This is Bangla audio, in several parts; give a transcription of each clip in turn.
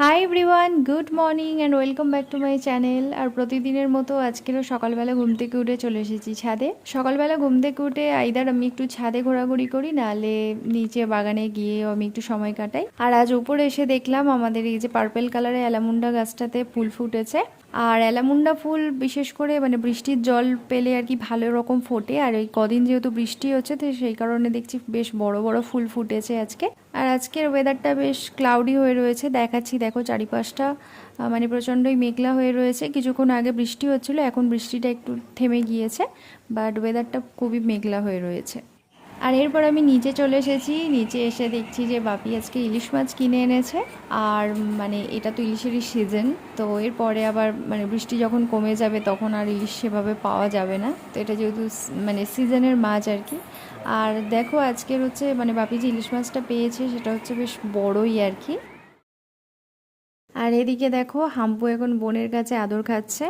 Hi everyone good morning and welcome back to my channel আর প্রতিদিনের মতো আজকেরও সকালবেলা ঘুম থেকে উঠে চলে এসেছি ছাদে। সকালবেলা ঘুম থেকে উঠে আইদার আমি একটু ছাদে ঘোরাঘুরি করি, নাহলে নিচে বাগানে গিয়েও আমি একটু সময় কাটাই। আর আজ উপরে এসে দেখলাম আমাদের এই যে পার্পেল কালারের অ্যালামুন্ডা গাছটাতে ফুল ফুটেছে। আর অ্যালামুন্ডা ফুল বিশেষ করে মানে বৃষ্টির জল পেলে আর কি ভালো রকম ফোটে। আর এই কদিন যেহেতু বৃষ্টি হচ্ছে, তো সেই কারণে দেখছি বেশ বড় বড় ফুল ফুটেছে আজকে। আর আজকের ওয়েদারটা বেশ ক্লাউডি হয়ে রয়েছে। দেখাচ্ছি, দেখো চারিপাশটা মানে প্রচণ্ডই মেঘলা হয়ে রয়েছে। কিছুক্ষণ আগে বৃষ্টি হচ্ছিল, এখন বৃষ্টিটা একটু থেমে গিয়েছে বাট ওয়েদারটা খুবই মেঘলা হয়ে রয়েছে। আর এরপর আমি নিচে চলে এসেছি। নিচে এসে দেখছি যে বাপি আজকে ইলিশ মাছ কিনে এনেছে। আর মানে এটা তো ইলিশেরই সিজন তো এরপরে আবার মানে বৃষ্টি যখন কমে যাবে তখন আর ইলিশ সেভাবে পাওয়া যাবে না। তো এটা যেহেতু মানে সিজনের মাছ আর কি। আর দেখো আজকের হচ্ছে মানে বাপি যে ইলিশ মাছটা পেয়েছে সেটা হচ্ছে বেশ বড়ই আর কি। আর এদিকে দেখো হাম্পু এখন বোনের কাছে আদর খাচ্ছে।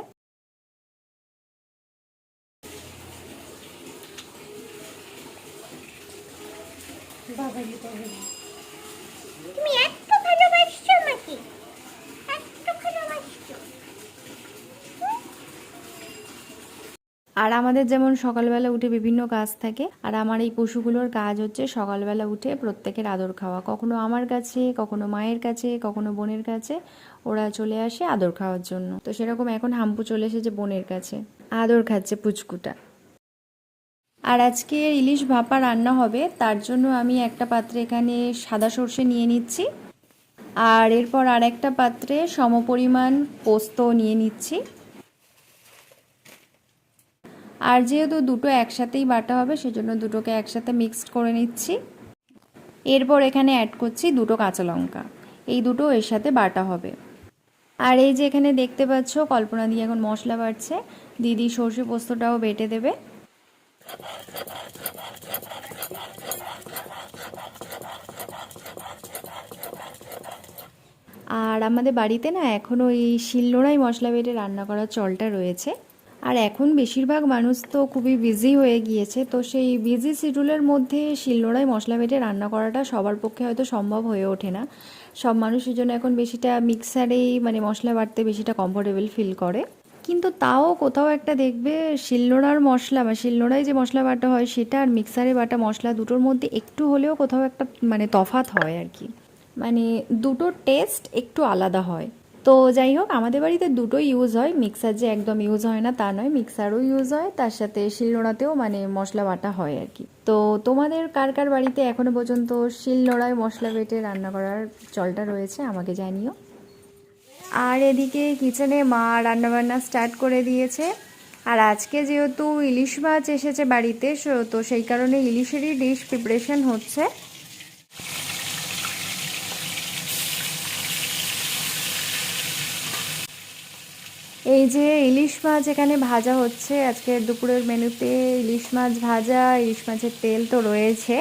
তুমি এত ভালোবাসছো আমাকে এত ভালোবাসছো। আর আমাদের যেমন সকালবেলা উঠে বিভিন্ন কাজ থাকে আর আমার এই পশুগুলোর কাজ হচ্ছে সকালবেলা উঠে প্রত্যেকের আদর খাওয়া। কখনো আমার কাছে কখনো মায়ের কাছে কখনো বোনের কাছে ওরা চলে আসে আদর খাওয়ার জন্য। তো সেরকম এখন হাম্পু চলে এসেছে বোনের কাছে। আদর খাচ্ছে পুচকুটা। আর আজকে ইলিশ ভাপা রান্না হবে, তার জন্য আমি একটা পাত্রে এখানে সাদা সর্ষে নিয়ে নিচ্ছি। আর এরপর আর একটা পাত্রে সমপরিমাণ পোস্ত নিয়ে নিচ্ছি। আর যেহেতু দুটো একসাথেই বাটা হবে, সেজন্য দুটোকে একসাথে মিক্সড করে নিচ্ছি। এরপর এখানে অ্যাড করছি দুটো কাঁচা লঙ্কা। এই দুটো এর সাথে বাটা হবে। আর এই যে এখানে দেখতে পাচ্ছ, কল্পনা দিয়ে এখন মশলা বাড়ছে। দিদি সর্ষে পোস্তটাও বেটে দেবে। আর আমাদের বাড়িতে না এখনও এই শিলনোড়াই মশলা বেটে রান্না করার চলটা রয়েছে। আর এখন বেশিরভাগ মানুষ তো খুবই বিজি হয়ে গিয়েছে, তো সেই বিজি শিডিউলের মধ্যে শিলনোড়ায় মশলা বেটে রান্না করাটা সবার পক্ষে হয়তো সম্ভব হয়ে ওঠে না। সব মানুষের জন্য এখন বেশিটা মিক্সারেই মানে মশলা বাটতে বেশিটা কমফোর্টেবল ফিল করে। কিন্তু তাও কোথাও একটা দেখবে শিলনোড়ার মশলা বা শিলনোড়ায় যে মশলা বাটা হয় সেটা আর মিক্সারে বাটা মশলা দুটোর মধ্যে একটু হলেও কোথাও একটা মানে তফাৎ হয় আর কি। মানে দুটোর টেস্ট একটু আলাদা হয়। তো যাই হোক, আমাদের বাড়িতে দুটো ইউজ হয়। মিক্সার যে একদম ইউজ হয় না তা নয়, মিক্সারও ইউজ হয়। তার সাথে শিলনোড়াতেও মানে মশলা বাটা হয় আর কি। তো তোমাদের কার কার বাড়িতে এখনও পর্যন্ত শিলনোড়ায় মশলা বেটে রান্না করার চলটা রয়েছে আমাকে জানিও। আর এদিকে কিচেনে মা রান্নাবান্না স্টার্ট করে দিয়েছে। আর আজকে যেহেতু ইলিশ মাছ এসেছে বাড়িতে তো সেই কারণে ইলিশেরই ডিশ প্রিপারেশন হচ্ছে। এই যে ইলিশ মাছ এখানে ভাজা হচ্ছে, আজকে দুপুরের মেনুতে ইলিশ মাছ ভাজা, ইলিশ মাছের তেল তো রয়েছে।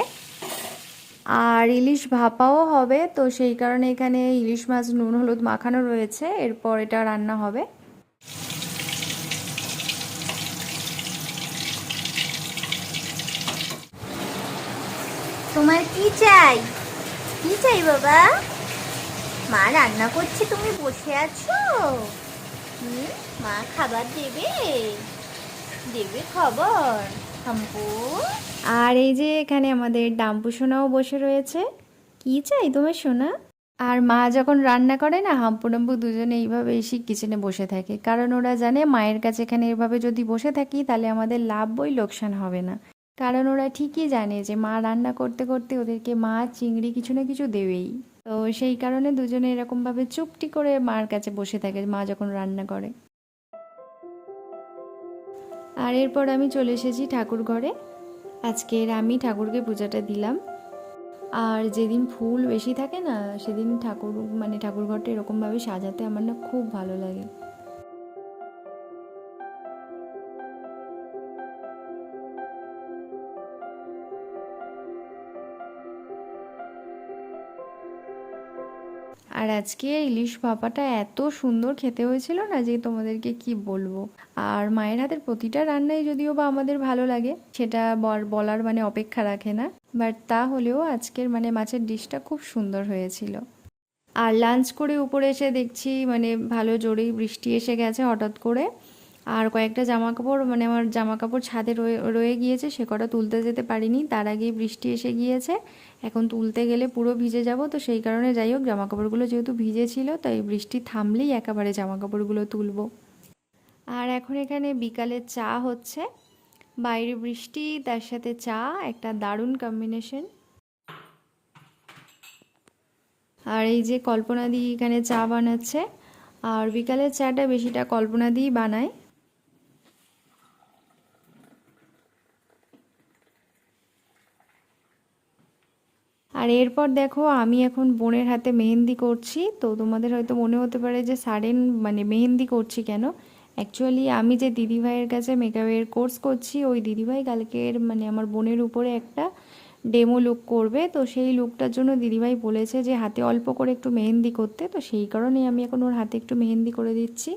আর ইলিশ ভাপাও হবে, তো সেই কারণে এখানে ইলিশ মাছ, নুন, হলুদ মাখানো রয়েছে। এরপর এটা রান্না হবে। তোমার কি চাই? কি চাই বাবা? মা রান্না করছে, তুমি বসে আছো? হুম, মা খাবার দেবে। দেবে খবর। হাম্পু। আর এই যে এখানে আমাদের ডাম্পু সোনাও বসে রয়েছে। কি চাই তোমার সোনা? আর মা যখন রান্না করে না, হাম্পু ডাম্পু দুজনে এইভাবে এসে কিচেনে বসে থাকে। কারণ ওরা জানে মায়ের কাছে এখানে এভাবে যদি বসে থাকি, তাহলে আমাদের লাভ বই লোকসান হবে না। কারণ ওরা ঠিকই জানে যে মা রান্না করতে করতে ওদেরকে মাছ চিংড়ি কিছু না কিছু দেবেই। তো সেই কারণে দুজনে এরকমভাবে চুপটি করে মার কাছে বসে থাকে মা যখন রান্না করে। আর এরপর আমি চলে এসেছি ঠাকুর ঘরে। আজকের আমি ঠাকুরকে পূজাটা দিলাম। আর যেদিন ফুল বেশি থাকে না, সেদিন ঠাকুর মানে ঠাকুর ঘরটা এরকমভাবে সাজাতে আমার না খুব ভালো লাগে। আর আজকে ইলিশ ভাপাটা এত সুন্দর খেতে হয়েছিল না যে তোমাদেরকে কি বলব? আর মায়ের হাতের প্রতিটা রান্নাই যদিও বা আমাদের ভালো লাগে, সেটা বল- বলার মানে অপেক্ষা রাখে না। বাট তা হলেও আজকের মানে মাছের ডিশটা খুব সুন্দর হয়েছিল। আর লাঞ্চ করে উপরে এসে দেখছি মানে ভালো জোরেই বৃষ্টি এসে গেছে হঠাৎ করে। আর কয়েকটা জামা কাপড় মানে আমার জামা কাপড় ছাদে রয়ে রয়ে গিয়েছে, সে কটা তুলতে যেতে পারিনি। তার আগেই বৃষ্টি এসে গিয়েছে। এখন তুলতে গেলে পুরো ভিজে যাব, তো সেই কারণে যাই হোক জামা কাপড়গুলো যেহেতু ভিজে ছিল, তাই বৃষ্টি থামলেই একেবারে জামা কাপড়গুলো তুলব। আর এখন এখানে বিকালে চা হচ্ছে। বাইরে বৃষ্টি, তার সাথে চা, একটা দারুণ কম্বিনেশন আর এই যে কল্পনা দি এখানে চা বানাচ্ছে, আর বিকালের চাটা বেশিটা কল্পনা দিই বানায়। আর এরপর দেখো, আমি এখন বোনের হাতে মেহেন্দি করছি। তো তোমাদের হয়তো মনে হতে পারে যে সারেন মানে মেহেন্দি করছি কেন? অ্যাকচুয়ালি আমি যে দিদিভাইয়ের কাছে মেকআপের কোর্স করছি, ওই দিদিভাই কালকের মানে আমার বোনের উপরে একটা ডেমো লুক করবে। তো সেই লুকটার জন্য দিদিভাই বলেছে যে হাতে অল্প করে একটু মেহেন্দি করতে। তো সেই কারণেই আমি এখন ওর হাতে একটু মেহেন্দি করে দিচ্ছি।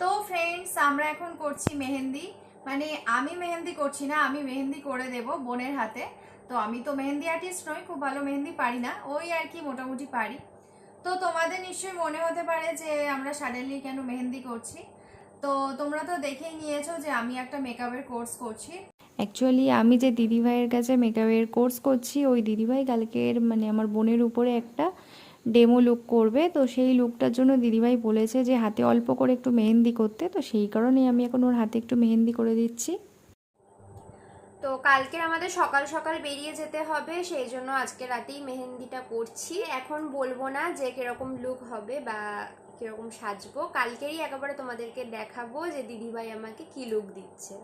তো ফ্রেন্ডস আমরা এখন করছি মেহেন্দি। মানে আমি মেহেন্দি করছি না, আমি মেহেন্দি করে দেব বোনের হাতে। তো আমি তো মেহেন্দি আর্টিস্ট নই, খুব ভালো মেহেন্দি পারি না, ওই আর কি মোটামুটি পারি। তো তোমাদের নিশ্চয়ই মনে হতে পারে যে আমরা সাডেনলি কেন মেহেন্দি করছি? তো তোমরা তো দেখেই নিয়েছো যে আমি একটা মেকআপের কোর্স করছি। অ্যাকচুয়ালি আমি যে দিদিভাইয়ের কাছে মেকআপের কোর্স করছি, ওই দিদিভাই কালকের মানে আমার বোনের উপরে একটা ডেমো লুক করবে। তো সেই লুকটার জন্য দিদিভাই বলেছে যে হাতে অল্প করে একটু মেহেন্দি করতে, তো সেই কারণেই আমি এখন ওর হাতে একটু মেহেন্দি করে দিচ্ছি। তো কালকে আমাদের সকাল সকাল বেরিয়ে যেতে হবে সেই জন্য আজকে রাতেই মেহেন্দিটা করছি এখন বলব না যে কীরকম লুক হবে বা কীরকম সাজবো। কালকেই একেবারে তোমাদেরকে দেখাবো যে দিদিভাই আমাকে কি লুক দিচ্ছে।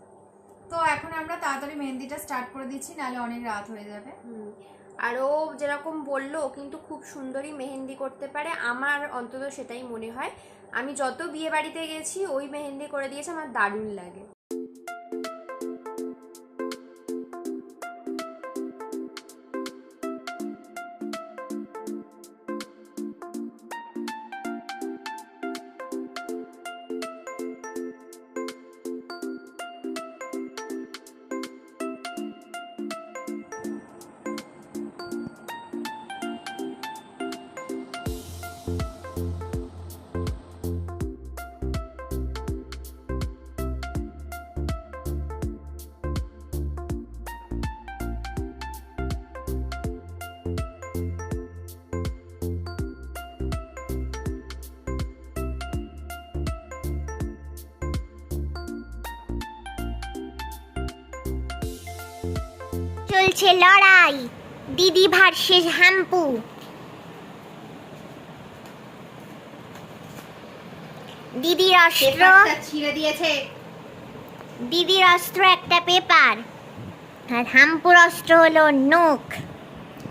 তো এখন আমরা তাড়াতাড়ি মেহেন্দিটা স্টার্ট করে দিচ্ছি নাহলে অনেক রাত হয়ে যাবে। হুম আর ও যেরকম বলল কিন্তু খুব সুন্দরই মেহেন্দি করতে পারে আমার অন্তত সেটাই মনে হয়। আমি যত বিয়ে বাড়িতে গেছি ওই মেহেন্দি করে দিয়েছে আমার দারুণ লাগে। চলছে লড়াই। দিদি ভার্সেস হাম্পু। দিদির অস্ত্র ছিঁড়ে দিয়েছে। দিদির অস্ত্র একটা পেপার। আর হাম্পুর অস্ত্র হলো নোক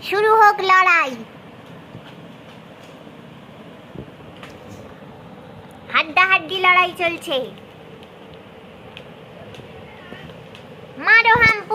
শুরু হোক লড়াই। হাড্ডাহাড্ডি লড়াই চলছে। মারো হাম্পুকে